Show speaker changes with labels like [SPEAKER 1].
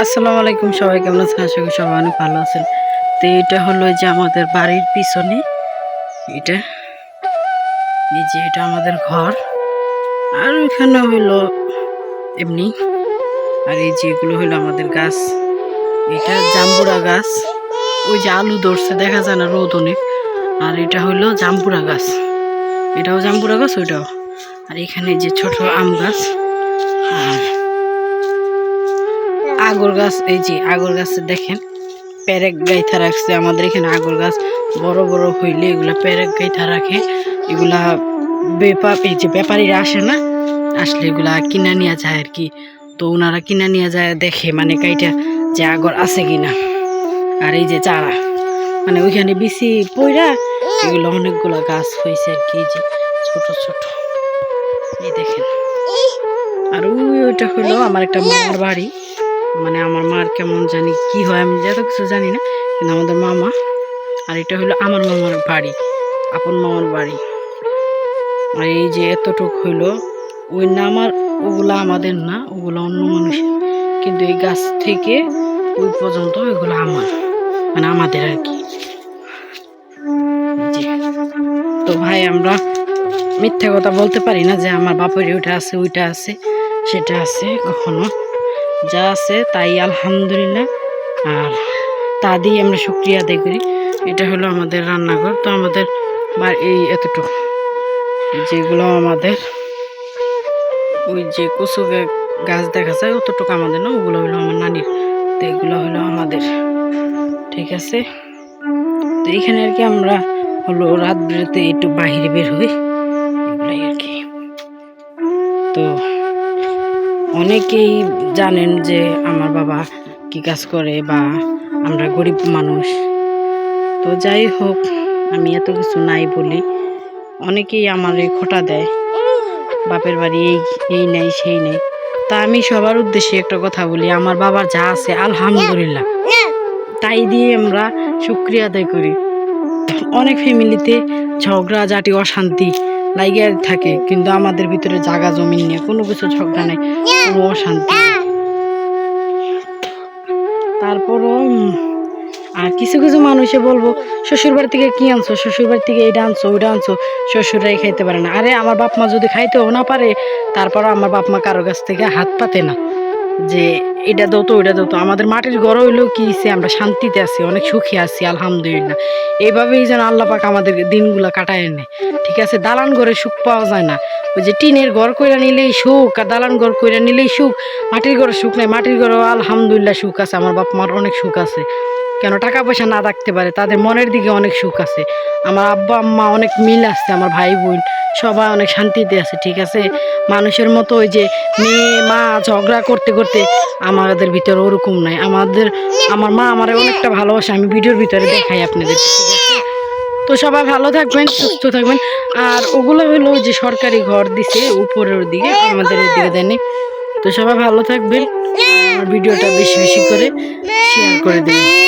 [SPEAKER 1] আসসালামু আলাইকুম সবাই, কেমন আছেন? আশা করি সবাই অনেক ভালো আছেন। তো এটা হলো যে আমাদের বাড়ির পিছনে, এটা। এই যে এটা আমাদের ঘর। আর ওইখানে হইল এমনি। আর এই যে এগুলো হইল আমাদের গাছ। এটা জাম্বুরা গাছ। ওই যে আলু ধরছে, দেখা যায় না রোদ অনেক। আর এটা হইল জাম্বুরা গাছ। এটাও জাম্বুরা গাছ, ওইটাও। আর এখানে যে ছোট আম গাছ। আর আগর গাছ, এই যে আগর গাছে দেখেন প্যারেক গাইথা রাখছে আমাদের এখানে আগর গাছ। বড় বড় হইলে এগুলা প্যারেক গাইথা রাখে। এগুলা বেপা, এই যে ব্যাপারীরা আসে না, আসলে এগুলা কিনা নিয়ে যায় আর কি। তো ওনারা কিনা নিয়ে যায়, দেখে মানে কাইটা যে আগর আছে কিনা। আর এই যে চারা মানে ওইখানে বেশি পইরা এগুলো অনেকগুলা গাছ হয়েছে আর কি যে ছোট ছোট। এই দেখেন। আর ওই ওইটা হলো আমার একটা মামার বাড়ি। মানে আমার মার কেমন জানি কি হয় আমি যত কিছু জানি না, কিন্তু আমাদের মামা, আর এটা হলো আমার মামার বাড়ি, আপন মামার বাড়ি। আর এই যে এতটুক হইল, ওই না আমার, ওগুলা আমাদের না, ওগুলো অন্য মানুষের। কিন্তু এই গাছ থেকে ওই পর্যন্ত ওইগুলো আমার মানে আমাদের আর কি। তো ভাই, আমরা মিথ্যা কথা বলতে পারি না যে আমার বাপের ওইটা আছে ওইটা আছে, সেটা আছে, কখনো। যা আছে তাই আলহামদুলিল্লাহ। আর তা দিয়ে আমরা শুক্রিয়া আদায় করি। এটা হলো আমাদের রান্নাঘর। তো আমাদের এই এতটুকু। যেগুলো আমাদের ওই যে কচু গাছ দেখা যায়, অতটুকু আমাদের না, ওগুলো হলো আমার নানির তো এগুলো হলো আমাদের। ঠিক আছে? তো এখানে আর কি আমরা হলো রাত বেরোতে একটু বাহিরে বের হই। এগুলাই আর কি। তো অনেকেই জানেন যে আমার বাবা কি কাজ করে বা আমরা গরিব মানুষ। তো যাই হোক, আমি এত কিছু নাই বলি। অনেকেই আমার এই খোটা দেয়। বাপের বাড়ি এই এই নেই, সেই নেই। তা আমি সবার উদ্দেশ্যে একটা কথা বলি, আমার বাবার যা আছে আলহামদুলিল্লাহ। তাই দিয়ে আমরা শুক্রিয়া আদায় করি। অনেক ফ্যামিলিতে ঝগড়া জাটি অশান্তি লাগিয়ে থাকে, কিন্তু আমাদের ভিতরে জাগা জমিন নিয়ে কোনো কিছু ঝগড়া নেই কোনো অশান্তি। তারপরও আর কিছু কিছু মানুষে বলব শ্বশুর বাড়ি থেকে কি আনছো? শ্বশুর বাড়ি থেকে এইটা আনছো, ওইটা আনছো। শ্বশুররাই খাইতে পারে না। আরে, আমার বাপ মা যদি খাইতেও না পারে, তারপরও আমার বাপ মা কারও কাছ থেকে হাত পাতে না। যে এটা দত তো, ওইটা দো তো। আমাদের মাটির গড় হইলেও কি সে, আমরা শান্তিতে আছি, অনেক সুখে আছি, আলহামদুলিল্লাহ। এইভাবেই যেন আল্লাহ পাক আমাদের দিনগুলো কাটায় নেয়। ঠিক আছে? দালান ঘরে সুখ পাওয়া যায় না। ওই যে টিনের ঘর কইরা নিলেই সুখ, আর দালান ঘর কইরা নিলেই সুখ। মাটির ঘরে সুখ নাই, মাটির ঘরেও আলহামদুলিল্লাহ সুখ আছে, আমার বাপ মার অনেক সুখ আছে। কেন টাকা পয়সা না থাকতে পারে? তাদের মনের দিকে অনেক সুখ আছে। আমার আব্বা, আম্মা অনেক মিল আছে, আমার ভাই বোন, সবাই অনেক শান্তিতে আছে, ঠিক আছে? মানুষের মতো ওই যে মেয়ে, মা ঝগড়া করতে করতে আমাদের ভিতরে ওরকম নাই। আমাদের, আমার মা আমার অনেকটা ভালোবাসে, আমি ভিডিওর ভিতরে দেখাই আপনাদের তো সবাই ভালো থাকবেন, সুস্থ থাকবেন। আর ওগুলো হলো যে সরকারি ঘর দিছে, উপরের দিকে, আমাদের দিকে দেয়নি। তো সবাই ভালো থাকবেন, আর ভিডিওটা বেশি বেশি করে শেয়ার করে দেবেন।